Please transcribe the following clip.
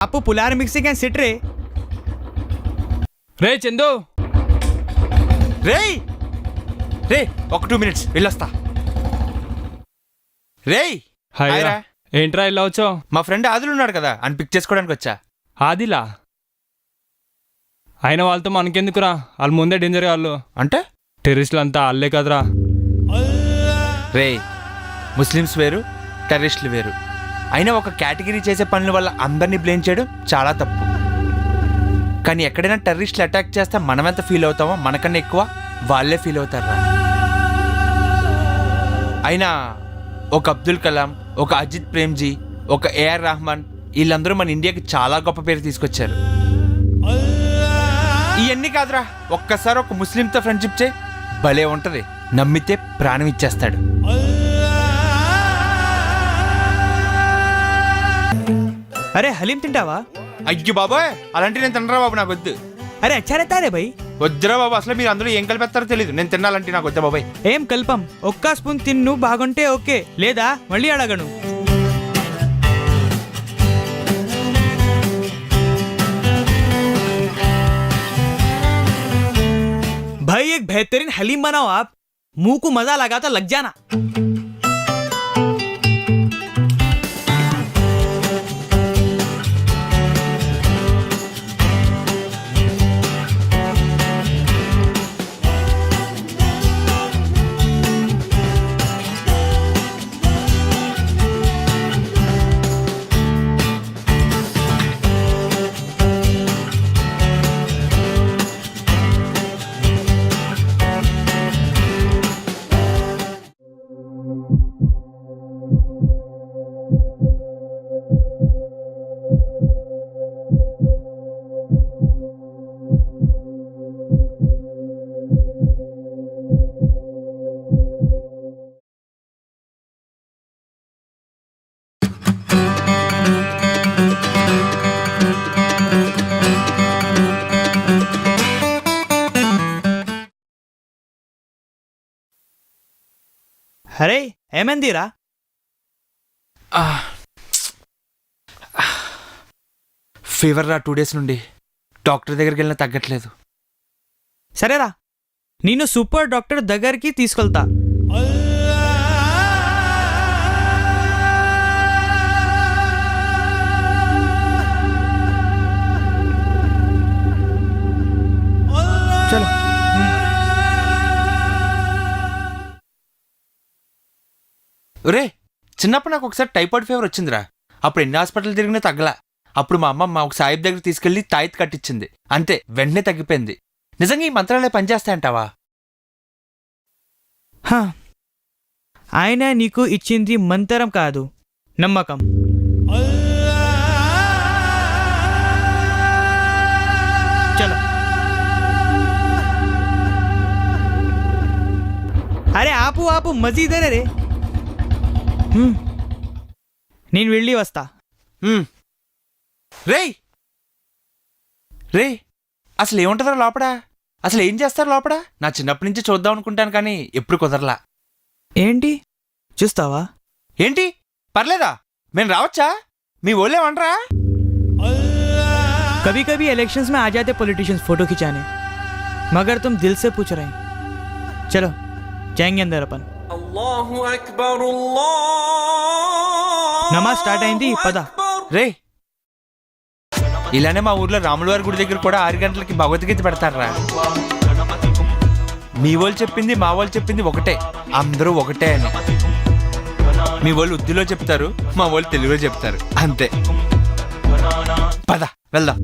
అప్పు ಪುಲಾರ್ ಮಿಕ್ಸಿಗೆ ಏನ್ ಸಿಟ್ರಿ రే చందు. రేయ్! రే ఒక టూ మినిట్స్ వెళ్ళొస్తా. రేయ్! హాయ్ రా. ఏంట్రా ఇలా వచ్చావు? మా ఫ్రెండ్ ఆదిలు ఉన్నాడు కదా అని పిక్ చేసుకోవడానికి వచ్చా. ఆదిలా? అయిన వాళ్ళతో మనకెందుకురా? వాళ్ళు ముందే డేంజర్ వాళ్ళు. అంటే? టెర్రిస్టులు అంతా వాళ్ళే కదరా. రేయ్ ముస్లిమ్స్ వేరు టెర్రిస్టులు వేరు. అయినా ఒక కేటగిరీ చేసే పనుల వల్ల అందరినీ బ్లేమ్ చేయడం చాలా తప్పు. కానీ ఎక్కడైనా టెర్రరిస్టులు అటాక్ చేస్తే మనం ఎంత ఫీల్ అవుతామో మనకన్నా ఎక్కువ వాళ్ళే ఫీల్ అవుతారా అయినా ఒక అబ్దుల్ కలాం ఒక అజిత్ ప్రేమ్జీ ఒక ఏఆర్ రహమాన్ వీళ్ళందరూ మన ఇండియాకి చాలా గొప్ప పేరు తీసుకొచ్చారు. ఇవన్నీ కాదురా ఒక్కసారి ఒక ముస్లింతో ఫ్రెండ్షిప్ చే భలే ఉంటది. నమ్మితే ప్రాణం ఇచ్చేస్తాడు. अरे हलीम తింటావా అయ్యో బాబాయ్ అలాంటి నేను తినరా బాబు నాకు వద్దు అరే అచ్చా रहता रे भाई వద్దురా బాబు అసలు మీరు అందరూ ఏం కలిపేస్తారో తెలియదు నేను తినాలంటే నాకు వద్దా బాబాయ్ ఏం కల్పం ఒక్క స్పూన్ తిన్ను బాగుంటే ఓకే లేదా మళ్ళీ అడగను भाई एक बेहतरीन हलीम बनाओ आप मुंह को मजा लगा तो लग जाना అరే ఏమైందిరా? ఫీవర్ రా టూ డేస్ నుండి. డాక్టర్ దగ్గరికి వెళ్ళినా తగ్గట్లేదు. సరేరా నేను సూపర్ డాక్టర్ దగ్గరికి తీసుకెళ్తా. రే చిన్నప్పుడు నాకు ఒకసారి టైఫాయిడ్ ఫీవర్ వచ్చిందిరా. అప్పుడు ఎన్ని హాస్పిటల్ తిరిగినా తగ్గలా. అప్పుడు మా అమ్మమ్మ ఒక సాయిబ్ దగ్గర తీసుకెళ్ళి తాయిత్ కట్టించింది అంతే వెంటనే తగ్గిపోయింది. నిజంగా ఈ మంత్రాలే పనిచేస్తాయంటావా? హా. ఆయన నీకు ఇచ్చింది మంతరం కాదు. నమ్మకం. చలో. అరే ఆపు ఆపు మజీదరే రే నేను వెళ్ళి వస్తా. రే రే అసలు ఏముంటుందా లోపల? అసలు ఏం చేస్తారు లోపల? నా చిన్నప్పటి నుంచి చూద్దాం అనుకుంటాను కానీ ఎప్పుడు కుదరలా. ఏంటి? చూస్తావా? ఏంటి? పర్లేదా? మేము రావచ్చా? మీ ఓళ్ళేమంటారా కభీ కవి इलेक्शंस మే ఆజాదే जाते ఫోటో फोटो మగర్ తుమ్ దిల్సే दिल చలో पूछ रहे हैं నమాజ్ స్టార్ట్ అయింది పద. రే! ఇలానే మా ఊర్లో రాముల వారి గుడి దగ్గర కూడా ఆరు గంటలకి భగవద్గీత పెడతారా? మీ వాళ్ళు చెప్పింది మా వాళ్ళు చెప్పింది ఒకటే. అందరూ ఒకటే అని. మీ వాళ్ళు ఉద్దిలో చెప్తారు మా వాళ్ళు తెలుగులో చెప్తారు. అంతే. పద వెళ్దాం.